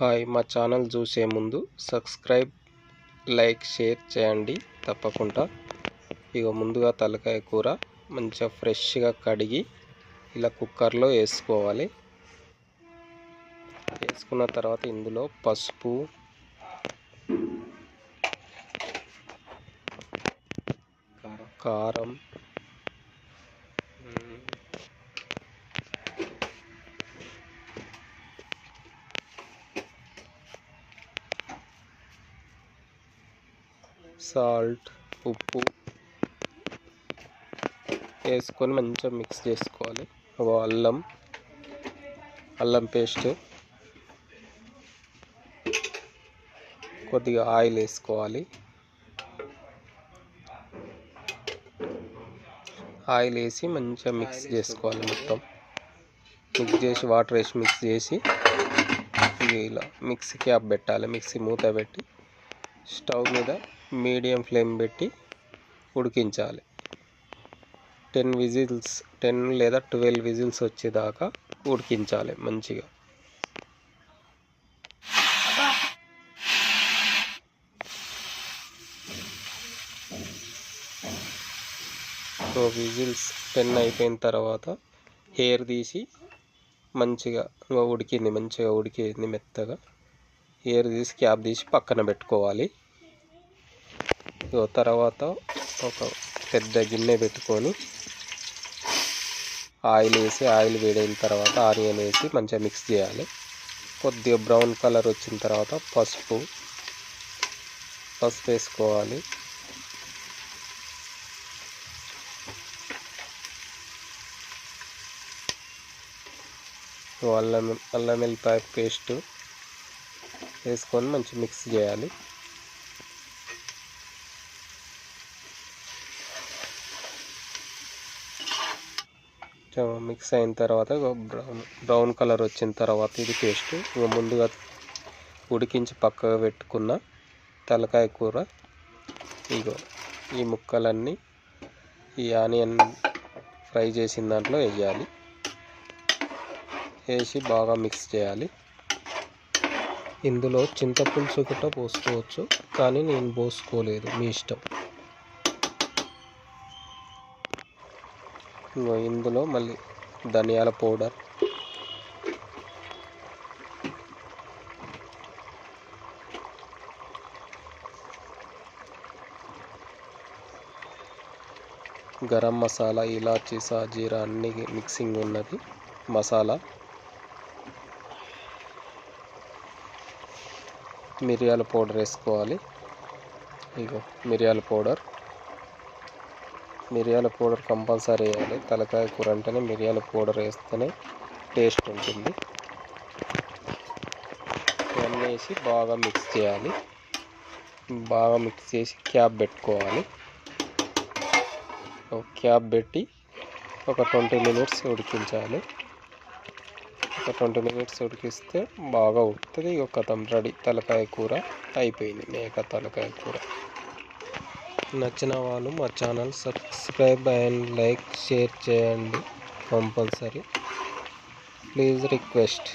Hi మా channel చూసే ముందు సబ్స్క్రైబ్ లైక్ షేర్ చేయండి తప్పకుండా. ఇక ముందుగా తలకాయ కూర మంచిగా ఫ్రెష్గా కడిగి ఇలా కుక్కర్లో వేసుకోవాలి. వేసుకున్న తర్వాత ఇందులో పసుపు కారం సాల్ట్ ఉప్పు వేసుకొని మంచిగా మిక్స్ చేసుకోవాలి. ఒక అల్లం అల్లం పేస్ట్ కొద్దిగా ఆయిల్ వేసుకోవాలి. ఆయిల్ వేసి మంచిగా మిక్స్ చేసుకోవాలి మొత్తం. మిక్స్ చేసి వాటర్ వేసి మిక్స్ చేసి ఇలా మిక్సీకి క్యాప్ పెట్టాలి. మిక్సీ మూత పెట్టి స్టవ్ మీద మీడియం ఫ్లేమ్ పెట్టి ఉడికించాలి. టెన్ విజిల్స్ టెన్ లేదా ట్వెల్వ్ విజిల్స్ వచ్చేదాకా ఉడికించాలి మంచిగా. సో విజిల్స్ టెన్ అయిపోయిన తర్వాత హెయిర్ తీసి మంచిగా ఉడికింది మంచిగా ఉడికింది మెత్తగా. హెయిర్ తీసి క్యాప్ తీసి పక్కన పెట్టుకోవాలి. ఇగో తర్వాత ఒక పెద్ద గిన్నె పెట్టుకొని ఆయిల్ వేసి ఆయిల్ వేడైన తర్వాత ఆనియన్ వేసి మంచిగా మిక్స్ చేయాలి. కొద్దిగా బ్రౌన్ కలర్ వచ్చిన తర్వాత పసుపు పసుపు వేసుకోవాలి. అల్లం అల్లం వెల్లిపాయ పేస్ట్ వేసుకొని మంచి మిక్స్ చేయాలి. మిక్స్ అయిన తర్వాత బ్రౌన్ బ్రౌన్ కలర్ వచ్చిన తర్వాత ఇది పేస్ట్. ముందుగా ఉడికించి పక్కగా పెట్టుకున్న తలకాయ కూర. ఇగో ఈ ముక్కలన్నీ ఈ ఆనియన్ ఫ్రై చేసిన దాంట్లో వేయాలి. వేసి బాగా మిక్స్ చేయాలి. ఇందులో చింతపులుసు కూడా పోసుకోవచ్చు కానీ నేను పోసుకోలేదు. మీ ఇష్టం. ఇందులో మళ్ళీ ధనియాల పౌడర్. గరం మసాలా ఇలాచీ సాజీరా అన్ని మిక్సింగ్ ఉన్నది. మసాలా. మిరియాల పౌడర్ వేసుకోవాలి. ఇగో మిరియాల పౌడర్. మిరియాల పౌడర్ కంపల్సరీ వేయాలి. తలకాయ కూర అంటేనే మిరియాల పౌడర్ వేస్తేనే టేస్ట్ ఉంటుంది. ఇవన్నీ వేసి బాగా మిక్స్ చేయాలి. బాగా మిక్స్ చేసి క్యాప్ పెట్టుకోవాలి. క్యాప్ పెట్టి ఒక ట్వంటీ మినిట్స్ ఉడికించాలి. ఒక ట్వంటీ మినిట్స్ ఉడికిస్తే బాగా ఉడుకుతుంది. ఒక కథం రెడీ. తలకాయ కూర అయిపోయింది. మేక తలకాయ కూర. నచ్చిన వాళ్ళు మా channel subscribe and like share చేయండి కంపల్సరీ. Please request.